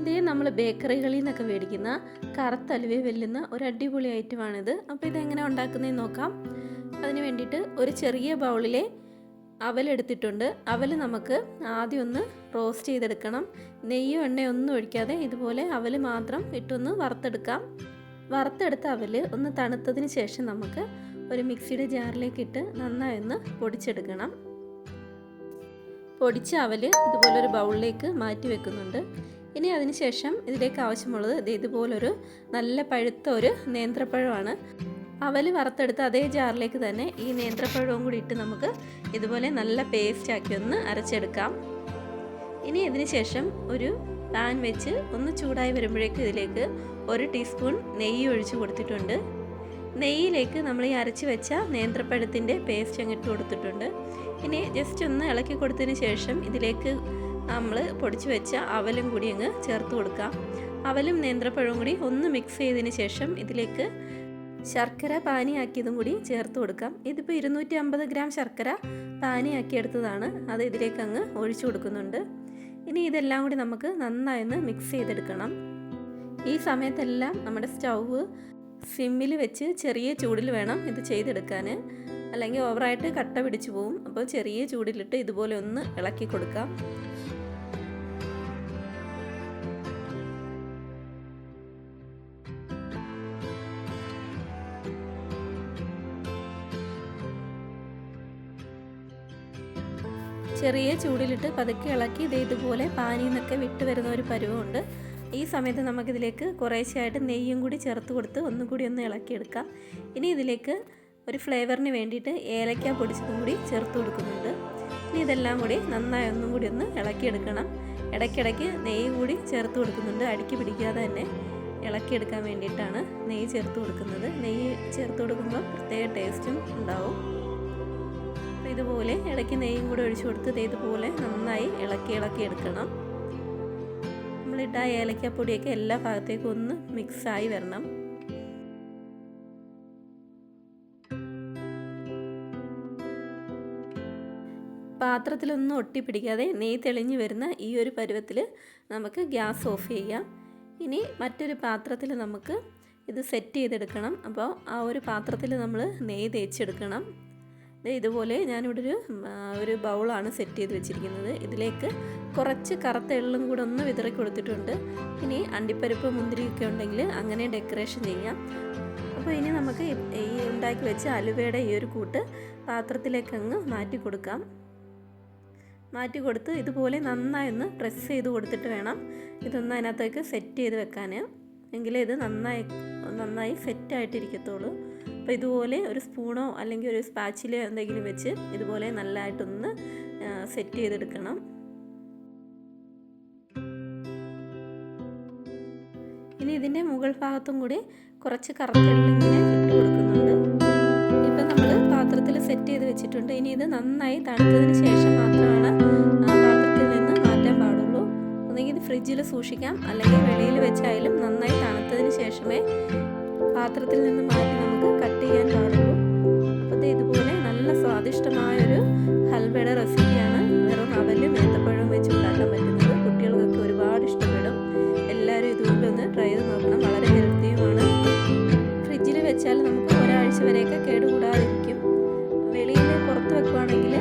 ഇതേ നമ്മൾ ബേക്കറികളിൽ നിന്നൊക്കെ മേടിക്കുന്ന കറുത്ത അലുവയെ വെല്ലുന്ന ഒരു അടിപൊളി ഐറ്റമാണിത്. അപ്പോൾ ഇതെങ്ങനെ ഉണ്ടാക്കുന്നതെന്ന് നോക്കാം. അതിന് വേണ്ടിയിട്ട് ഒരു ചെറിയ ബൗളിലെ അവലെടുത്തിട്ടുണ്ട് അവൽ നമുക്ക് ആദ്യം ഒന്ന് റോസ്റ്റ് ചെയ്തെടുക്കണം. നെയ്യോ എണ്ണയോ ഒന്നും ഒഴിക്കാതെ ഇതുപോലെ അവൽ മാത്രം ഇട്ടൊന്ന് വറുത്തെടുക്കാം. വറുത്തെടുത്ത അവൽ ഒന്ന് തണുത്തതിന് ശേഷം നമുക്ക് ഒരു മിക്സിയുടെ ജാറിലേക്ക് ഇട്ട് നന്നായി ഒന്ന് പൊടിച്ചെടുക്കണം. പൊടിച്ച അവൽ ഇതുപോലെ ഒരു ബൗളിലേക്ക് മാറ്റി വെക്കുന്നുണ്ട്. ഇനി അതിനുശേഷം ഇതിലേക്ക് ആവശ്യമുള്ളത് ഇത് ഇതുപോലൊരു നല്ല പഴുത്ത ഒരു നേന്ത്രപ്പഴമാണ്. അവൽ വറുത്തെടുത്ത് അതേ ജാറിലേക്ക് തന്നെ ഈ നേന്ത്രപ്പഴവും കൂടി ഇട്ട് നമുക്ക് ഇതുപോലെ നല്ല പേസ്റ്റ് ആക്കി ഒന്ന് അരച്ചെടുക്കാം. ഇനി ഇതിന് ശേഷം ഒരു പാൻ വെച്ച് ഒന്ന് ചൂടായി വരുമ്പോഴേക്കും ഇതിലേക്ക് ഒരു ടീസ്പൂൺ നെയ്യ് ഒഴിച്ച് കൊടുത്തിട്ടുണ്ട്. നെയ്യിലേക്ക് നമ്മൾ ഈ അരച്ച് വെച്ച നേന്ത്രപ്പഴത്തിന്റെ പേസ്റ്റ് അങ്ങിട്ട് കൊടുത്തിട്ടുണ്ട്. ഇനി ജസ്റ്റ് ഒന്ന് ഇളക്കി കൊടുത്തതിന് ശേഷം ഇതിലേക്ക് നമ്മൾ പൊടിച്ച് വെച്ച അവലും കൂടി അങ്ങ് ചേർത്ത് കൊടുക്കാം. അവലും നേന്ത്രപ്പഴവും കൂടി ഒന്ന് മിക്സ് ചെയ്തതിന് ശേഷം ഇതിലേക്ക് ശർക്കര പാനിയാക്കിയതും കൂടി ചേർത്ത് കൊടുക്കാം. ഇതിപ്പോൾ ഇരുന്നൂറ്റി അമ്പത് ഗ്രാം ശർക്കര പാനിയാക്കി എടുത്തതാണ് അത് ഇതിലേക്ക് അങ്ങ് ഒഴിച്ചു കൊടുക്കുന്നുണ്ട്. ഇനി ഇതെല്ലാം കൂടി നമുക്ക് നന്നായി ഒന്ന് മിക്സ് ചെയ്തെടുക്കണം. ഈ സമയത്തെല്ലാം നമ്മുടെ സ്റ്റൗവ് സിമ്മിൽ വെച്ച് ചെറിയ ചൂടിൽ വേണം ഇത് ചെയ്തെടുക്കാൻ അല്ലെങ്കിൽ ഓവറായിട്ട് കട്ട പിടിച്ചു പോവും. അപ്പോൾ ചെറിയ ചൂടിലിട്ട് ഇതുപോലെ ഒന്ന് ഇളക്കി കൊടുക്കാം. ചെറിയ ചൂടിലിട്ട് പതുക്കെ ഇളക്കി ഇത് ഇതുപോലെ പാനിയിൽ നിന്നൊക്കെ വിട്ട് വരുന്ന ഒരു പരുവമുണ്ട് ഈ സമയത്ത് നമുക്കിതിലേക്ക് കുറേശ്ശെയായിട്ട് നെയ്യും കൂടി ചേർത്ത് കൊടുത്ത് ഒന്നും കൂടി ഒന്ന് ഇളക്കിയെടുക്കാം. ഇനി ഇതിലേക്ക് ഒരു ഫ്ലേവറിന് വേണ്ടിയിട്ട് ഏലക്ക പൊടിച്ചതും കൂടി ചേർത്ത് കൊടുക്കുന്നുണ്ട്. ഇനി ഇതെല്ലാം കൂടി നന്നായി ഒന്നും കൂടി ഒന്ന് ഇളക്കിയെടുക്കണം. ഇടയ്ക്കിടയ്ക്ക് നെയ്യ് കൂടി ചേർത്ത് കൊടുക്കുന്നുണ്ട്. അടുക്കി പിടിക്കാതെ തന്നെ ഇളക്കിയെടുക്കാൻ വേണ്ടിയിട്ടാണ് നെയ്യ് ചേർത്ത് കൊടുക്കുന്നത്. നെയ്യ് ചേർത്ത് കൊടുക്കുമ്പോൾ പ്രത്യേക ടേസ്റ്റും ഉണ്ടാവും. ഇതുപോലെ ഇടയ്ക്ക് നെയ്യും കൂടെ ഒഴിച്ചു കൊടുത്ത് ഇതുപോലെ നന്നായി ഇളക്കി ഇളക്കി എടുക്കണം. നമ്മളിട്ട ആ ഏലക്കപ്പൊടിയൊക്കെ എല്ലാ ഭാഗത്തേക്കും ഒന്ന് മിക്സായി വരണം. പാത്രത്തിലൊന്നും ഒട്ടിപ്പിടിക്കാതെ നെയ്യ് തെളിഞ്ഞു വരുന്ന ഈ ഒരു പരുവത്തിൽ നമുക്ക് ഗ്യാസ് ഓഫ് ചെയ്യാം. ഇനി മറ്റൊരു പാത്രത്തിൽ നമുക്ക് ഇത് സെറ്റ് ചെയ്തെടുക്കണം. അപ്പോൾ ആ ഒരു പാത്രത്തിൽ നമ്മൾ നെയ്യ് തേച്ചെടുക്കണം. ഇതുപോലെ ഞാനിവിടെ ഒരു ഒരു ബൗളാണ് സെറ്റ് ചെയ്ത് വെച്ചിരിക്കുന്നത്. ഇതിലേക്ക് കുറച്ച് കറുത്ത എള്ളും കൂടെ ഒന്ന് വിതറി കൊടുത്തിട്ടുണ്ട് ഇനി അണ്ടിപ്പരിപ്പ് മുന്തിരിയൊക്കെ ഉണ്ടെങ്കിൽ അങ്ങനെ ഡെക്കറേഷൻ ചെയ്യാം. അപ്പോൾ ഇനി നമുക്ക് ഈ ഉണ്ടാക്കി വെച്ച അലുവയുടെ ഈ ഒരു കൂട്ട് പാത്രത്തിലേക്ക് അങ്ങ് മാറ്റി കൊടുക്കാം മാറ്റി കൊടുത്ത് ഇതുപോലെ നന്നായി ഒന്ന് പ്രസ് ചെയ്ത് കൊടുത്തിട്ട് വേണം ഇതൊന്ന് അതിനകത്തേക്ക് സെറ്റ് ചെയ്ത് വെക്കാൻ. എങ്കിലേ ഇത് നന്നായി നന്നായി സെറ്റായിട്ടിരിക്കത്തുള്ളൂ അപ്പോൾ ഇതുപോലെ ഒരു സ്പൂണോ അല്ലെങ്കിൽ ഒരു സ്പാച്ചിലോ എന്തെങ്കിലും വെച്ച് ഇതുപോലെ നല്ലതായിട്ടൊന്ന് സെറ്റ് ചെയ്തെടുക്കണം. ഇനി ഇതിന്റെ മുകൾ ഭാഗത്തും കൂടി കുറച്ച് കറുത്തെള്ളിങ്ങനെ ഇട്ട് കൊടുക്കുന്നുണ്ട്. ഇപ്പം നമ്മൾ പാത്രത്തിൽ സെറ്റ് ചെയ്ത് വെച്ചിട്ടുണ്ട്. ഇനി ഇത് നന്നായി തണുത്തതിന് ശേഷം മാത്രമാണ് പാത്രത്തിൽ നിന്ന് മാറ്റാൻ പാടുള്ളൂ. ഒന്നുകിൽ ഇത് ഫ്രിഡ്ജിൽ സൂക്ഷിക്കാം. അല്ലെങ്കിൽ വെളിയിൽ വെച്ചായാലും നന്നായി തണുത്തതിന് ശേഷമേ പാത്രത്തിൽ നിന്ന് മാറ്റി നമുക്ക് ചെയ്യാൻ പാടുള്ളൂ അപ്പോൾ ഇതുപോലെ നല്ല സ്വാദിഷ്ടമായൊരു ഹൽവയുടെ റെസിപ്പിയാണ് വെറും അവലും ഏത്തപ്പഴവും വെച്ച് ഉണ്ടാക്കാൻ പറ്റുന്നത്. കുട്ടികൾക്കൊക്കെ ഒരുപാട് ഇഷ്ടപ്പെടും. എല്ലാവരും ഇതുകൊണ്ട് ഒന്ന് ട്രൈ ചെയ്ത് നോക്കണം. വളരെ ഹെൽത്തിയുമാണ്. ഫ്രിഡ്ജിൽ വെച്ചാൽ നമുക്ക് ഒരാഴ്ച വരെയൊക്കെ കേടുകൂടാതിരിക്കും. വെളിയിൽ പുറത്ത് വെക്കുവാണെങ്കിൽ